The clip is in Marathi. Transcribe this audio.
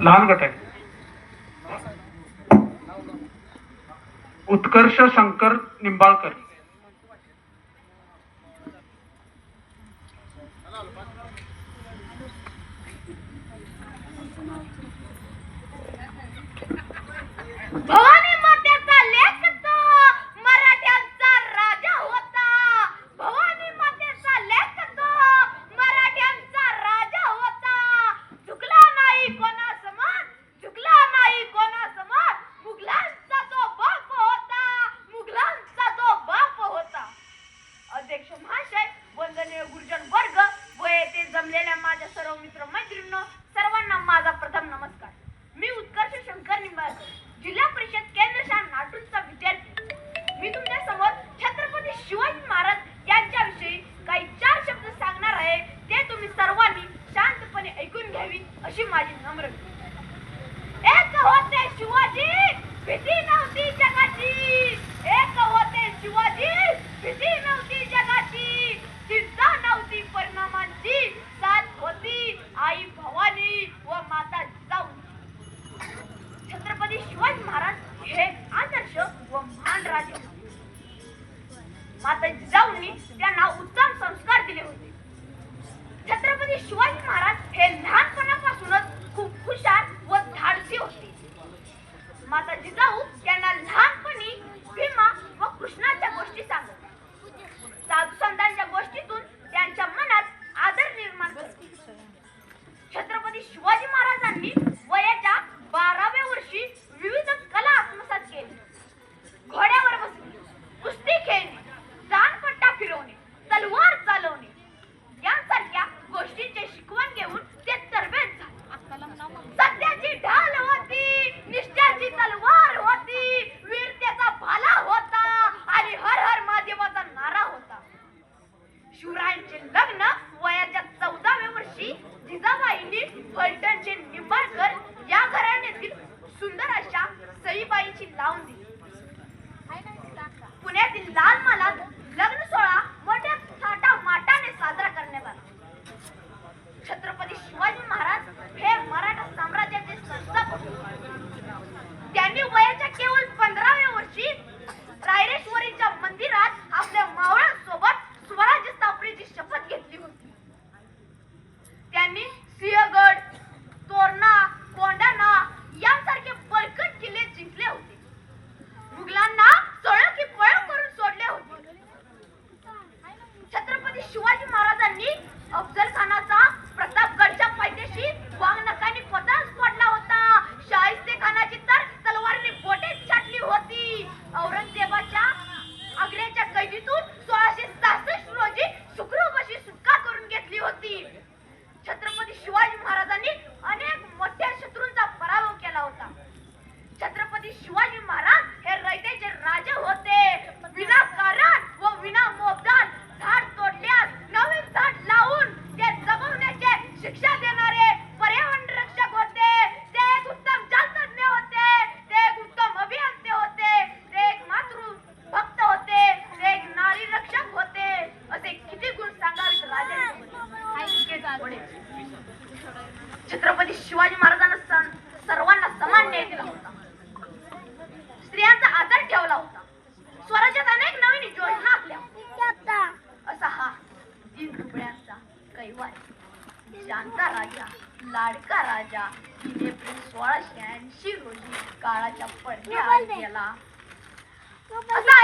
लहान गट आहे. उत्कर्ष शंकर निंबाळकर. बांधव मित्र मैत्रिणींनो सर्वांना माझा प्रथम नमस्कार. मी उत्कर्ष शंकर निंबाळकर जिल्हा परिषद केंद्र शाळा नाटूरचा विद्यार्थी. मी समोर छत्रपती शिवाजी महाराज यांच्याविषयी काही चार शब्द सांगणार आहे. ते तुम्ही सर्वांनी शांतपणे ऐकून घ्यावी अशी माझी नम्र एक होते शिवाजी भीती माता जिजाऊंनी त्यांना उत्तम संस्कार दिले होते. छत्रपती शिवाजी महाराज हे लहानपणापासूनच खूप हुशार व धाडसी होते. माता जिजाऊ त्यांना लहानपणी भीमा व कृष्णाच्या गोष्टी सांगत. साधू संतांच्या गोष्टीतून त्यांच्या मनात आदर निर्माण छत्रपती शिवाजी दात छत्रपती शिवाजी महाराजांना सर्वांना समान न्याय दिला होता. स्त्रियांचा आदर ठेवला होता. स्वराज्यात अनेक नवीन योजना आपल्या. असा हा तीन रुपयांचा कैवार. ज्यांचा राजा लाडका राजा तीन एप्रिल सोळाशे ऐंशी रोजी काळाच्या पडद्याला असा